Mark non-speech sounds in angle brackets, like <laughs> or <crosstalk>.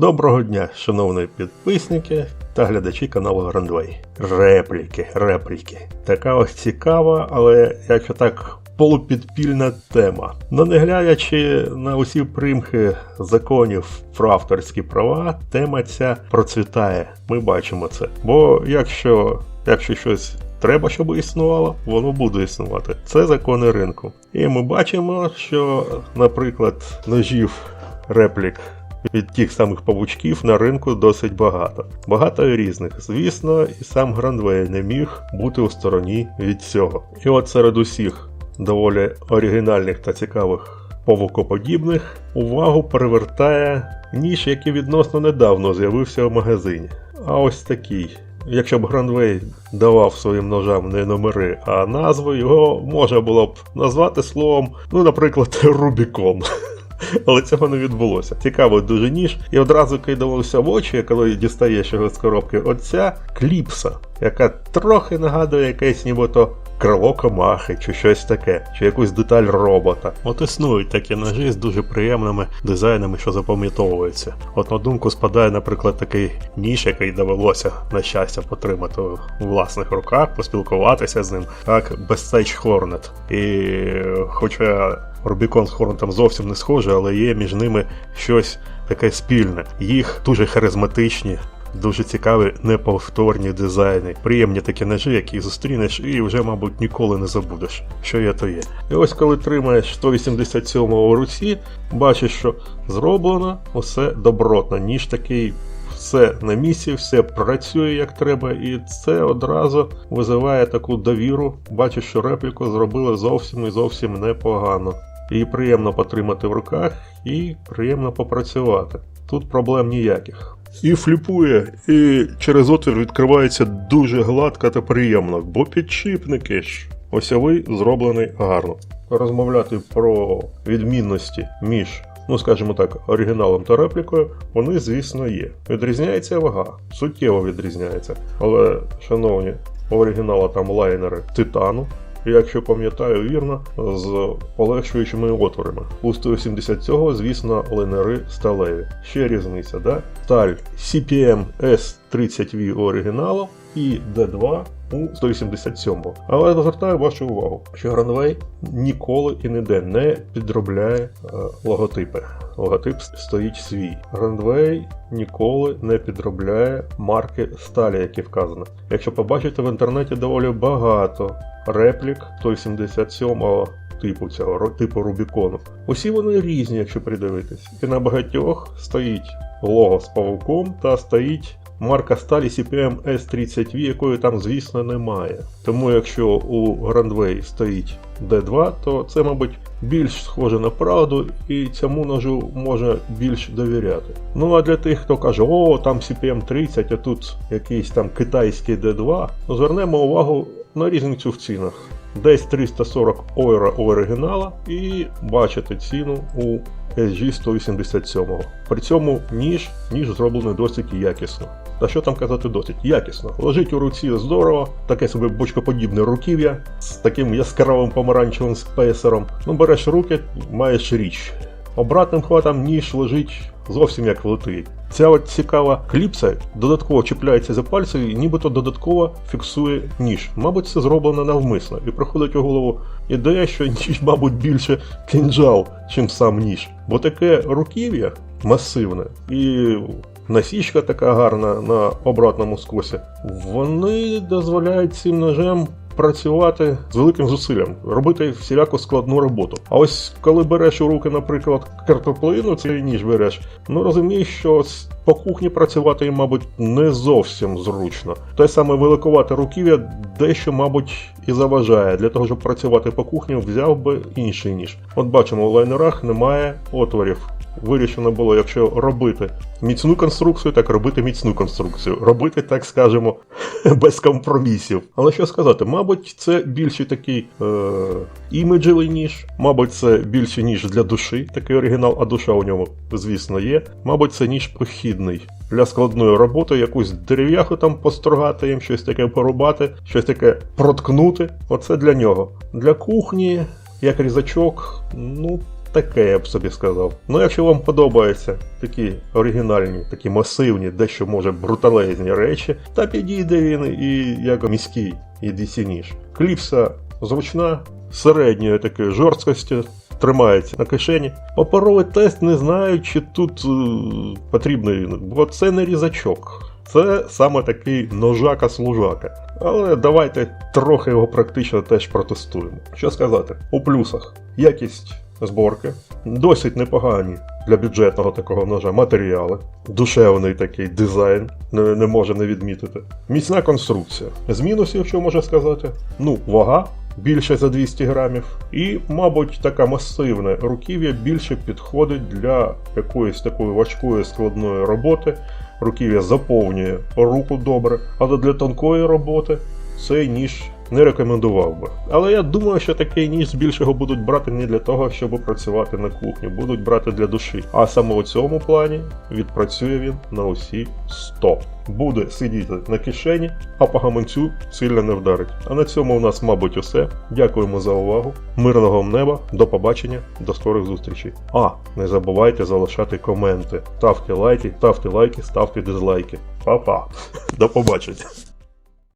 Доброго дня, шановні підписники та глядачі каналу Грандвей. Репліки, репліки. Така ось цікава, але якщо так. Полупідпільна тема. Но не глядячи на усі примхи законів про авторські права, тема ця процвітає. Ми бачимо це. Бо якщо, якщо щось треба, щоб існувало, воно буде існувати. Це закони ринку. І ми бачимо, що, наприклад, ножів реплік від тих самих павучків на ринку досить багато. Багато різних. Звісно, і сам Грандвей не міг бути у стороні від цього. І от серед усіх доволі оригінальних та цікавих павукоподібних увагу привертає ніж, який відносно недавно з'явився в магазині. А ось такий. Якщо б Гранвей давав своїм ножам не номери, а назви, його можна було б назвати словом, ну, наприклад, <laughs> Рубікон. Але цього не відбулося. Цікавий дуже ніж. І одразу кидалося в очі, коли дістаєш його з коробки, оця кліпса, яка трохи нагадує якесь нібито крило комахи, чи щось таке, чи якусь деталь робота. От існують такі ножі з дуже приємними дизайнами, що запам'ятовуються. От на думку спадає, наприклад, такий ніж, який довелося на щастя потримати у власних руках, поспілкуватися з ним, так, Bestage Hornet. І хоча Рубікон з Хорнетом зовсім не схожий, але є між ними щось таке спільне. Їх дуже харизматичні. Дуже цікаві неповторні дизайни, приємні такі ножі, які зустрінеш і вже, мабуть, ніколи не забудеш, що є то є. І ось коли тримаєш 187 у руці, бачиш, що зроблено усе добротно, ніж такий. Все на місці, все працює як треба, і це одразу визиває таку довіру. Бачиш, що репліку зробили зовсім і зовсім непогано. Її приємно потримати в руках і приємно попрацювати. Тут проблем ніяких. І фліпує, і через отвір відкривається дуже гладко та приємно, бо підшипники ж осьовий зроблений гарно. Розмовляти про відмінності між, ну скажімо так, оригіналом та реплікою, вони, звісно, є. Відрізняється вага, суттєво відрізняється. Але, шановні, оригінала там лайнери титану, якщо пам'ятаю вірно, з полегшуючими отворами. У 180 цього, звісно, лайнери сталеві. Ще різниця, да? Сталь CPM S30V у оригіналу і D2 у 187 Але звертаю вашу увагу, що Гранвей ніколи і ніде не підробляє е, логотипи. Логотип стоїть свій. Грандвей ніколи не підробляє марки сталі, які вказано. Якщо побачите в інтернеті доволі багато реплік 177-го типу цього типу Рубікону. Усі вони різні, якщо придивитись. І на багатьох стоїть лого з павуком та стоїть марка сталі CPM S30V, якої там, звісно, немає. Тому якщо у Grandway стоїть D2, то це, мабуть, більш схоже на правду і цьому ножу можна більш довіряти. Ну а для тих, хто каже, о, там CPM 30, а тут якийсь там китайський D2, то звернемо увагу на різницю в цінах. Десь 340 ойра у оригінала і бачите ціну у SG 187. При цьому ніж ніж зроблений досить якісно. Та що там казати досить якісно. Лежить у руці здорово, таке собі бочкоподібне руків'я з таким яскравим помаранчевим спейсером. Ну береш руки, маєш річ. Обратним хватом ніж лежить зовсім як летить. Ця от цікава кліпса додатково чіпляється за пальці і нібито додатково фіксує ніж. Мабуть, це зроблено навмисно. І приходить у голову ідея, що ніж, мабуть, більше кінжал, чим сам ніж. Бо таке руків'я масивне і насічка така гарна на обратному скосі. Вони дозволяють цим ножем працювати з великим зусиллям, робити всіляку складну роботу. А ось коли береш у руки, наприклад, картоплину, цей ніж береш, ну розумієш, що по кухні працювати мабуть, не зовсім зручно. Те саме великувати руків'я дещо, мабуть, і заважає. Для того, щоб працювати по кухні, взяв би інший ніж. От бачимо, у лайнерах немає отворів вирішено було, якщо робити міцну конструкцію, так робити міцну конструкцію. Робити, так скажемо, <laughs> без компромісів. Але що сказати, мабуть, це більший такий е, іміджевий ніж, мабуть, це більше ніж для душі, такий оригінал, а душа у ньому, звісно, є. Мабуть, це ніж похідний. Для складної роботи якусь дерев'яху там построгати їм, щось таке порубати, щось таке проткнути. Оце для нього. Для кухні, як різачок, ну таке, я б собі сказав. Ну, якщо вам подобаються такі оригінальні, такі масивні, дещо може бруталезні речі, та підійде він і як міський, і DC ніж. Кліпса зручна, середньої такої жорсткості, тримається на кишені. Паперовий тест не знаю, чи тут е, потрібний бо це не різачок. Це саме такий ножака-служака. Але давайте трохи його практично теж протестуємо. Що сказати? У плюсах якість зборки, досить непогані для бюджетного такого ножа матеріали, душевний такий дизайн, не, не може не відмітити. Міцна конструкція. З мінусів, що можна сказати? Ну, вага. Більше за 200 грамів, і, мабуть, така масивна руків'я більше підходить для якоїсь такої важкої складної роботи, руків'я заповнює руку добре, але для тонкої роботи цей ніж не рекомендував би. Але я думаю, що такий ніж збільшого будуть брати не для того, щоб працювати на кухні, будуть брати для душі. А саме у цьому плані відпрацює він на усі 100. Буде сидіти на кишені, а по гаманцю сильно не вдарить. А на цьому у нас, мабуть, усе. Дякуємо за увагу. Мирного вам неба, до побачення, до скорих зустрічей. А, не забувайте залишати коменти. Ставте лайки, ставте лайки, ставте дизлайки. Па-па. До побачення.